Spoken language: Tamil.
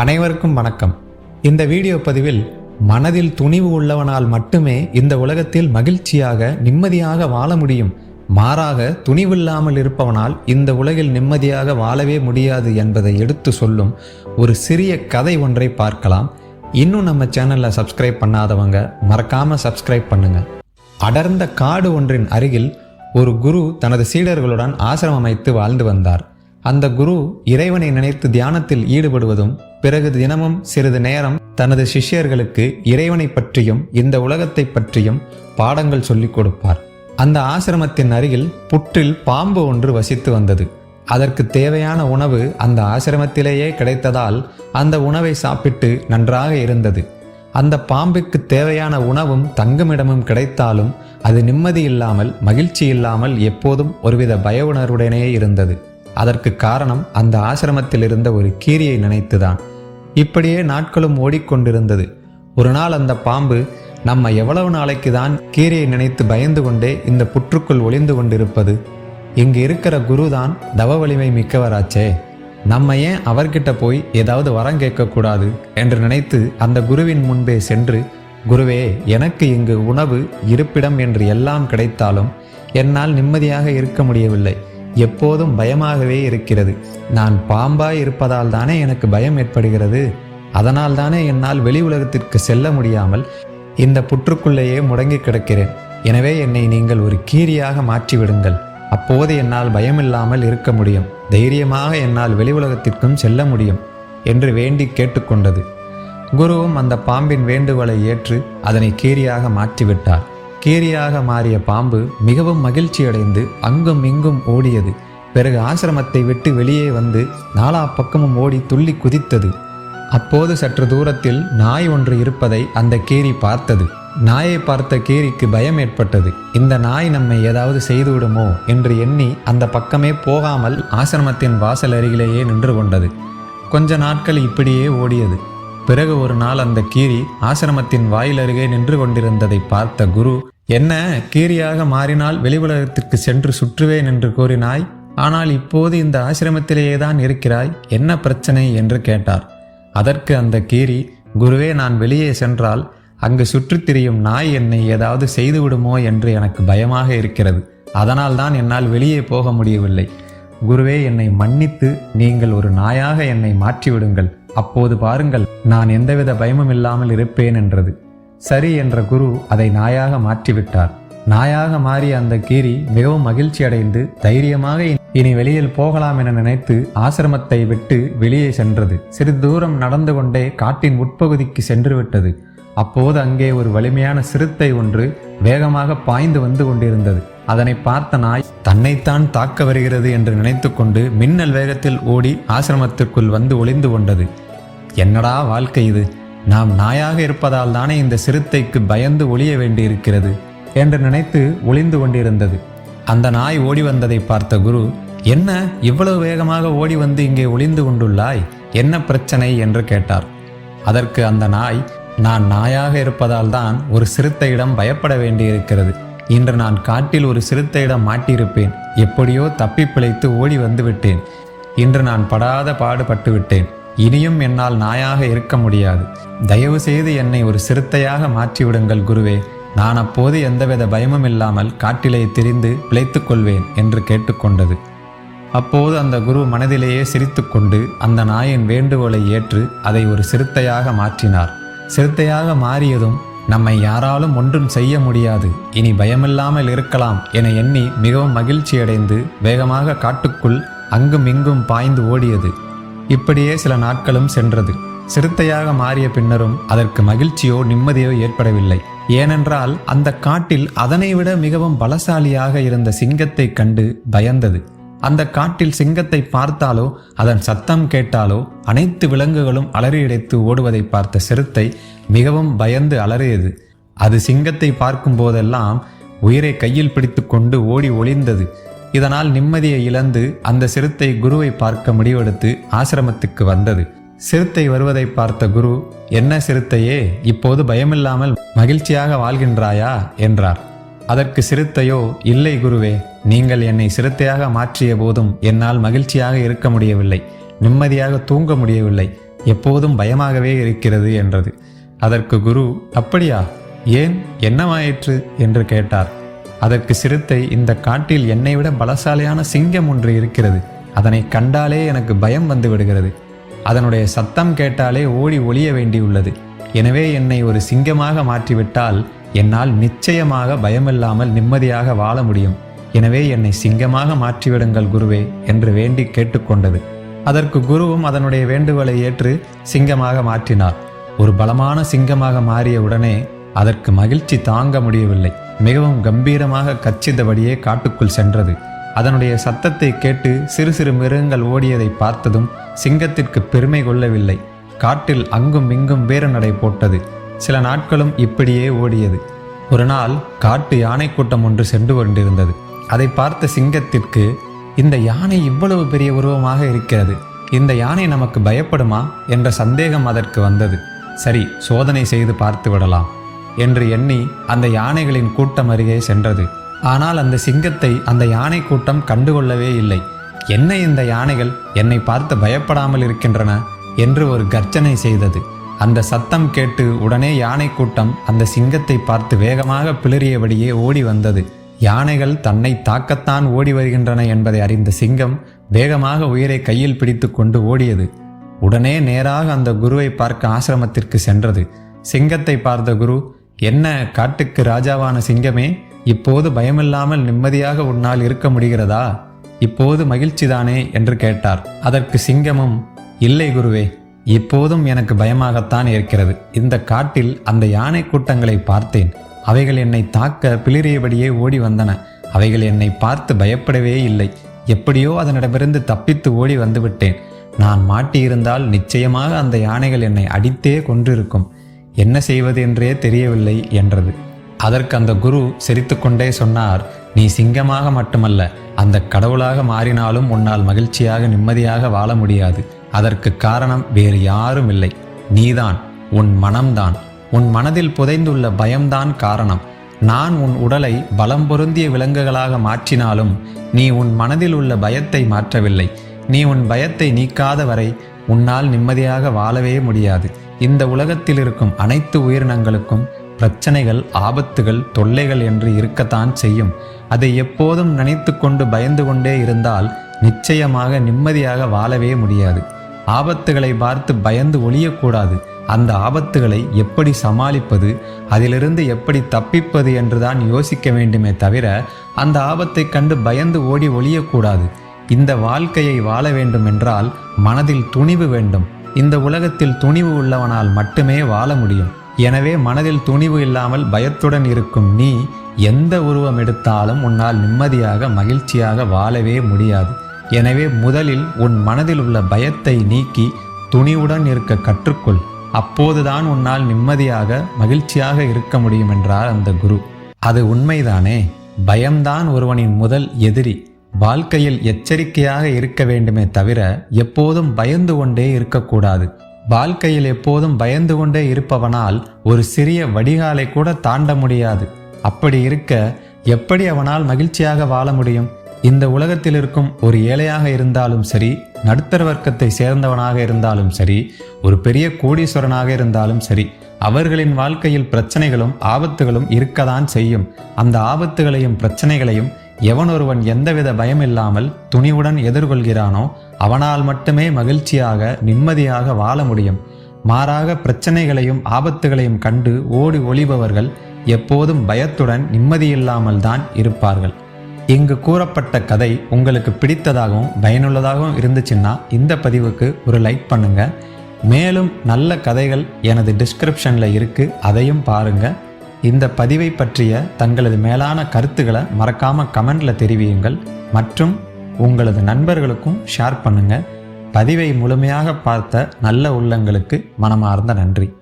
அனைவருக்கும் வணக்கம். இந்த வீடியோ பதிவில் மனதில் துணிவு உள்ளவனால் மட்டுமே இந்த உலகத்தில் மகிழ்ச்சியாக நிம்மதியாக வாழ முடியும். மாறாக துணிவில்லாமல் இருப்பவனால் இந்த உலகில் நிம்மதியாக வாழவே முடியாது என்பதை எடுத்து சொல்லும் ஒரு சிறிய கதை ஒன்றை பார்க்கலாம். இன்னும் நம்ம சேனலில் சப்ஸ்கிரைப் பண்ணாதவங்க மறக்காம சப்ஸ்கிரைப் பண்ணுங்க. அடர்ந்த காடு ஒன்றின் அருகில் ஒரு குரு தனது சீடர்களுடன் ஆசிரமம் அமைத்து வாழ்ந்து வந்தார். அந்த குரு இறைவனை நினைத்து தியானத்தில் ஈடுபடுவதும் பிறகு தினமும் சிறிது நேரம் தனது சிஷ்யர்களுக்கு இறைவனை பற்றியும் இந்த உலகத்தை பற்றியும் பாடங்கள் சொல்லிக் கொடுப்பார். அந்த ஆசிரமத்தின் அருகில் புற்றில் பாம்பு ஒன்று வசித்து வந்தது. அதற்கு தேவையான உணவு அந்த ஆசிரமத்திலேயே கிடைத்ததால் அந்த உணவை சாப்பிட்டு நன்றாக இருந்தது. அந்த பாம்புக்கு தேவையான உணவும் தங்குமிடமும் கிடைத்தாலும் அது நிம்மதி இல்லாமல் மகிழ்ச்சி இல்லாமல் எப்போதும் ஒருவித பய உணர்வுடனே இருந்தது. அதற்கு காரணம் அந்த ஆசிரமத்தில் இருந்த ஒரு கீரியை நினைத்துதான். இப்படியே நாட்களும் ஓடிக்கொண்டிருந்தது. ஒரு நாள் அந்த பாம்பு நம்ம எவ்வளவு நாளைக்கு தான் கீரியை நினைத்து பயந்து கொண்டே இந்த புற்றுக்குள் ஒளிந்து கொண்டிருப்பது? இங்கு இருக்கிற குருதான் தவ வலிமை மிக்கவராச்சே. நம்ம ஏன் அவர்கிட்ட போய் ஏதாவது வரம் கேட்கக்கூடாது? என்று நினைத்து அந்த குருவின் முன்பே சென்று குருவே எனக்கு இங்கு உணவு இருப்பிடம் என்று எல்லாம் கிடைத்தாலும் என்னால் நிம்மதியாக இருக்க முடியவில்லை. எப்போதும் பயமாகவே இருக்கிறது. நான் பாம்பாய் இருப்பதால் தானே எனக்கு பயம் ஏற்படுகிறது. அதனால் தானே என்னால் வெளி உலகத்திற்கு செல்ல முடியாமல் இந்த புற்றுக்குள்ளேயே முடங்கி கிடக்கிறேன். எனவே என்னை நீங்கள் ஒரு கீரியாக மாற்றிவிடுங்கள். அப்போது என்னால் பயமில்லாமல் இருக்க முடியும். தைரியமாக என்னால் வெளி உலகத்திற்கும் செல்ல முடியும் என்று வேண்டி கேட்டுக்கொண்டது. குருவும் அந்த பாம்பின் வேண்டுகோளை ஏற்று அதனை கீரியாக மாற்றிவிட்டார். கீரியாக மாறிய பாம்பு மிகவும் மகிழ்ச்சியடைந்து அங்கும் இங்கும் ஓடியது. பிறகு ஆசிரமத்தை விட்டு வெளியே வந்து நாலா பக்கமும் ஓடி துள்ளி குதித்தது. அப்போது சற்று தூரத்தில் நாய் ஒன்று இருப்பதை அந்த கீரி பார்த்தது. நாயை பார்த்த கீரிக்கு பயம் ஏற்பட்டது. இந்த நாய் நம்மை ஏதாவது செய்துவிடுமோ என்று எண்ணி அந்த பக்கமே போகாமல் ஆசிரமத்தின் வாசல் அருகிலேயே நின்று கொண்டது. கொஞ்ச நாட்கள் இப்படியே ஓடியது. பிறகு ஒரு நாள் அந்த கீரி ஆசிரமத்தின் வாயில் அருகே நின்று கொண்டிருந்ததை பார்த்த குரு என்ன கீரியாக மாறினால் வெளி உலகத்திற்கு சென்று சுற்றுவேன் என்று கூறினாய்? ஆனால் இப்போது இந்த ஆசிரமத்திலேயே தான் இருக்கிறாய் என்ன பிரச்சனை? என்று கேட்டார். அதற்கு அந்த கீரி குருவே நான் வெளியே சென்றால் அங்கு சுற்றித் திரியும் நாய் என்னை ஏதாவது செய்துவிடுமோ என்று எனக்கு பயமாக இருக்கிறது. அதனால் தான் என்னால் வெளியே போக முடியவில்லை. குருவே என்னை மன்னித்து நீங்கள் ஒரு நாயாக என்னை மாற்றிவிடுங்கள். அப்போது பாருங்கள் நான் எந்தவித பயமும் இல்லாமல் இருப்பேன் என்றது. சரி என்ற குரு அதை நாயாக மாற்றிவிட்டார். நாயாக மாறிய அந்த கீரி மிகவும் மகிழ்ச்சி அடைந்து தைரியமாக இனி வெளியில் போகலாம் என நினைத்து ஆசிரமத்தை விட்டு வெளியே சென்றது. சிறிது தூரம் நடந்து கொண்டே காட்டின் உட்பகுதிக்கு சென்று விட்டது. அப்போது அங்கே ஒரு வலிமையான சிறுத்தை ஒன்று வேகமாக பாய்ந்து வந்து கொண்டிருந்தது. அதனை பார்த்த நாய் தன்னைத்தான் தாக்க வருகிறது என்று நினைத்துக்கொண்டு மின்னல் வேகத்தில் ஓடி ஆசிரமத்திற்குள் வந்து ஒளிந்து கொண்டது. என்னடா வாழ்க்கை இது? நாம் நாயாக இருப்பதால் தானே இந்த சிறுத்தைக்கு பயந்து ஒளிய வேண்டியிருக்கிறது என்று நினைத்து ஒளிந்து கொண்டிருந்தது. அந்த நாய் ஓடி வந்ததை பார்த்த குரு என்ன இவ்வளவு வேகமாக ஓடி வந்து இங்கே ஒளிந்து கொண்டுள்ளாய்? என்ன பிரச்சனை? என்று கேட்டார். அதற்கு அந்த நாய் நான் நாயாக இருப்பதால் தான் ஒரு சிறுத்தையிடம் பயப்பட வேண்டியிருக்கிறது. இன்று நான் காட்டில் ஒரு சிறுத்தையிடம் மாட்டியிருப்பேன். எப்படியோ தப்பி பிழைத்து ஓடி வந்து விட்டேன். இன்று நான் படாத பாடுபட்டு விட்டேன். இனியும் என்னால் நாயாக இருக்க முடியாது. தயவு செய்து என்னை ஒரு சிறுத்தையாக மாற்றிவிடுங்கள் குருவே. நான் அப்போது எந்தவித பயமும் இல்லாமல் காட்டிலே திரிந்து பிழைத்து கொள்வேன் என்று கேட்டுக்கொண்டது. அப்போது அந்த குரு மனதிலேயே சிரித்துக்கொண்டு அந்த நாயின் வேண்டுகோளை ஏற்று அதை ஒரு சிறுத்தையாக மாற்றினார். சிறுத்தையாக மாறியதும் நம்மை யாராலும் ஒன்றும் செய்ய முடியாது. இனி பயமில்லாமல் இருக்கலாம் என எண்ணி மிகவும் மகிழ்ச்சியடைந்து வேகமாக காட்டுக்குள் அங்கும் இங்கும் பாய்ந்து ஓடியது. இப்படியே சில நாட்களும் சென்றது. சிறுத்தையாக மாறிய பின்னரும் அதற்கு மகிழ்ச்சியோ நிம்மதியோ ஏற்படவில்லை. ஏனென்றால் அந்த காட்டில் அதனை விட மிகவும் பலசாலியாக இருந்த சிங்கத்தை கண்டு பயந்தது. அந்த காட்டில் சிங்கத்தை பார்த்தாலோ அதன் சத்தம் கேட்டாலோ அனைத்து விலங்குகளும் அலறியடைத்து ஓடுவதை பார்த்த சிறுத்தை மிகவும் பயந்து அலறியது. அது சிங்கத்தை பார்க்கும் போதெல்லாம் உயிரை கையில் பிடித்து கொண்டு ஓடி ஒளிந்தது. இதனால் நிம்மதியை இழந்து அந்த சிறுத்தை குருவை பார்க்க முடிவெடுத்து ஆசிரமத்துக்கு வந்தது. சிறுத்தை வருவதை பார்த்த குரு என்ன சிறுத்தையே இப்போது பயமில்லாமல் மகிழ்ச்சியாக வாழ்கின்றாயா? என்றார். அதற்கு சிறுத்தையோ இல்லை குருவே நீங்கள் என்னை சிறுத்தையாக மாற்றிய போதும் என்னால் மகிழ்ச்சியாக இருக்க முடியவில்லை நிம்மதியாக தூங்க முடியவில்லை எப்போதும் பயமாகவே இருக்கிறது என்றது. அதற்கு குரு அப்படியா ஏன் என்னவாயிற்று? என்று கேட்டார். அதற்கு சிறுத்தை இந்த காட்டில் என்னை விட பலசாலியான சிங்கம் ஒன்று இருக்கிறது. அதனை கண்டாலே எனக்கு பயம் வந்து விடுகிறது. அதனுடைய சத்தம் கேட்டாலே ஓடி ஒளிய வேண்டியுள்ளது. எனவே என்னை ஒரு சிங்கமாக மாற்றிவிட்டால் என்னால் நிச்சயமாக பயமில்லாமல் நிம்மதியாக வாழ முடியும். எனவே என்னை சிங்கமாக மாற்றிவிடுங்கள் குருவே என்று வேண்டி கேட்டுக்கொண்டது. அதற்கு குருவும் அதனுடைய வேண்டுகோளை ஏற்று சிங்கமாக மாற்றினார். ஒரு பலமான சிங்கமாக மாறிய உடனே அதற்கு மகிழ்ச்சி தாங்க முடியவில்லை. மிகவும் கம்பீரமாக கச்சித்தபடியே காட்டுக்குள் சென்றது. அதனுடைய சத்தத்தை கேட்டு சிறு சிறு மிருகங்கள் ஓடியதை பார்த்ததும் சிங்கத்திற்கு பெருமை கொள்ளவில்லை. காட்டில் அங்கும் இங்கும் வீர நடை போட்டது. சில நாட்களும் இப்படியே ஓடியது. ஒரு நாள் காட்டு யானை கூட்டம் ஒன்று சென்று கொண்டிருந்தது. அதை பார்த்த சிங்கத்திற்கு இந்த யானை இவ்வளவு பெரிய உருவமாக இருக்கிறது. இந்த யானை நமக்கு பயப்படுமா? என்ற சந்தேகம் அதற்கு வந்தது. சரி சோதனை செய்து பார்த்து விடலாம். என்று எண்ணி அந்த யானைகளின் கூட்டம் அருகே சென்றது. ஆனால் அந்த சிங்கத்தை அந்த யானை கூட்டம் கண்டுகொள்ளவே இல்லை. என்ன இந்த யானைகள்? என்னை பார்த்து பயப்படாமல் இருக்கின்றன? என்று ஒரு கர்ஜனை செய்தது. அந்த சத்தம் கேட்டு உடனே யானை கூட்டம் அந்த சிங்கத்தை பார்த்து வேகமாக பிளறியபடியே ஓடி வந்தது. யானைகள் தன்னை தாக்கத்தான் ஓடி வருகின்றன என்பதை அறிந்த சிங்கம் வேகமாக உயிரை கையில் பிடித்து கொண்டு ஓடியது. உடனே நேராக அந்த குருவை பார்க்க ஆசிரமத்திற்கு சென்றது. சிங்கத்தை பார்த்த குரு என்ன காட்டுக்கு ராஜாவான சிங்கமே இப்போது பயமில்லாமல் நிம்மதியாக உன்னால் இருக்க முடிகிறதா? இப்போது மகிழ்ச்சிதானே? என்று கேட்டார். அதற்கு சிங்கமும் இல்லை குருவே இப்போதும் எனக்கு பயமாகத்தான் இருக்கிறது. இந்த காட்டில் அந்த யானை கூட்டங்களை பார்த்தேன். அவைகள் என்னை தாக்க பிளிறியபடியே ஓடி வந்தன. அவைகள் என்னை பார்த்து பயப்படவே இல்லை. எப்படியோ அதனிடமிருந்து தப்பித்து ஓடி வந்துவிட்டேன். நான் மாட்டியிருந்தால் நிச்சயமாக அந்த யானைகள் என்னை அடித்தே கொன்றிருக்கும். என்ன செய்வது என்றே தெரியவில்லை என்றது. அதற்கு அந்த குரு சிரித்துக்கொண்டே சொன்னார் நீ சிங்கமாக மட்டுமல்ல அந்த கடவுளாக மாறினாலும் உன்னால் மகிழ்ச்சியாக நிம்மதியாக வாழ முடியாது. அதற்கு காரணம் வேறு யாரும் இல்லை. நீதான் உன் மனம்தான். உன் மனதில் புதைந்துள்ள பயம்தான் காரணம். நான் உன் உடலை பலம் பொருந்திய விலங்குகளாக மாற்றினாலும் நீ உன் மனதில் உள்ள பயத்தை மாற்றவில்லை. நீ உன் பயத்தை நீக்காத வரை உன்னால் நிம்மதியாக வாழவே முடியாது. இந்த உலகத்தில் இருக்கும் அனைத்து உயிரினங்களுக்கும் பிரச்சனைகள் ஆபத்துகள் தொல்லைகள் என்று இருக்கத்தான் செய்யும். அதை எப்போதும் நினைத்து கொண்டு பயந்து கொண்டே இருந்தால் நிச்சயமாக நிம்மதியாக வாழவே முடியாது. ஆபத்துகளை பார்த்து பயந்து ஒழியக்கூடாது. அந்த ஆபத்துகளை எப்படி சமாளிப்பது அதிலிருந்து எப்படி தப்பிப்பது என்றுதான் யோசிக்க வேண்டுமே தவிர அந்த ஆபத்தை கண்டு பயந்து ஓடி ஒழியக்கூடாது. இந்த வாழ்க்கையை வாழ வேண்டும் என்றால் மனதில் துணிவு வேண்டும். இந்த உலகத்தில் துணிவு உள்ளவனால் மட்டுமே வாழ முடியும். எனவே மனதில் துணிவு இல்லாமல் பயத்துடன் இருக்கும் நீ எந்த உருவம் எடுத்தாலும் உன்னால் நிம்மதியாக மகிழ்ச்சியாக வாழவே முடியாது. எனவே முதலில் உன் மனதில் உள்ள பயத்தை நீக்கி துணிவுடன் இருக்க கற்றுக்கொள். அப்போதுதான் உன்னால் நிம்மதியாக மகிழ்ச்சியாக இருக்க முடியும் என்றார் அந்த குரு. அது உண்மைதானே? பயம்தான் ஒருவனின் முதல் எதிரி. வாழ்க்கையில் எச்சரிக்கையாக இருக்க வேண்டுமே தவிர எப்போதும் பயந்து கொண்டே இருக்கக்கூடாது. வாழ்க்கையில் எப்போதும் பயந்து கொண்டே இருப்பவனால் ஒரு சிறிய வடிகாலை கூட தாண்ட முடியாது. அப்படி இருக்க எப்படி அவனால் மகிழ்ச்சியாக வாழ முடியும்? இந்த உலகத்தில் இருக்கும் ஒரு ஏழையாக இருந்தாலும் சரி நடுத்தர வர்க்கத்தை சேர்ந்தவனாக இருந்தாலும் சரி ஒரு பெரிய கோடீஸ்வரனாக இருந்தாலும் சரி அவர்களின் வாழ்க்கையில் பிரச்சனைகளும் ஆபத்துகளும் இருக்கதான் செய்யும். அந்த ஆபத்துகளையும் பிரச்சனைகளையும் எவன் ஒருவன் எந்தவித பயம் இல்லாமல் துணிவுடன் எதிர்கொள்கிறானோ அவனால் மட்டுமே மகிழ்ச்சியாக நிம்மதியாக வாழ முடியும். மாறாக பிரச்சனைகளையும் ஆபத்துகளையும் கண்டு ஓடி ஒளிபவர்கள் எப்போதும் பயத்துடன் நிம்மதியில்லாமல் தான் இருப்பார்கள். இங்கு கூறப்பட்ட கதை உங்களுக்கு பிடித்ததாகவும் பயனுள்ளதாகவும் இருந்துச்சுன்னா இந்த பதிவுக்கு ஒரு லைக் பண்ணுங்க. மேலும் நல்ல கதைகள் எனது டிஸ்கிரிப்ஷனில் இருக்குது அதையும் பாருங்கள் இந்த பதிவை பற்றிய தங்களது மேலான கருத்துக்களை மறக்காமல் கமெண்டில் தெரிவியுங்கள். மற்றும் உங்களது நண்பர்களுக்கும் ஷேர் பண்ணுங்கள் பதிவை முழுமையாக பார்த்த நல்ல உள்ளங்களுக்கு மனமார்ந்த நன்றி.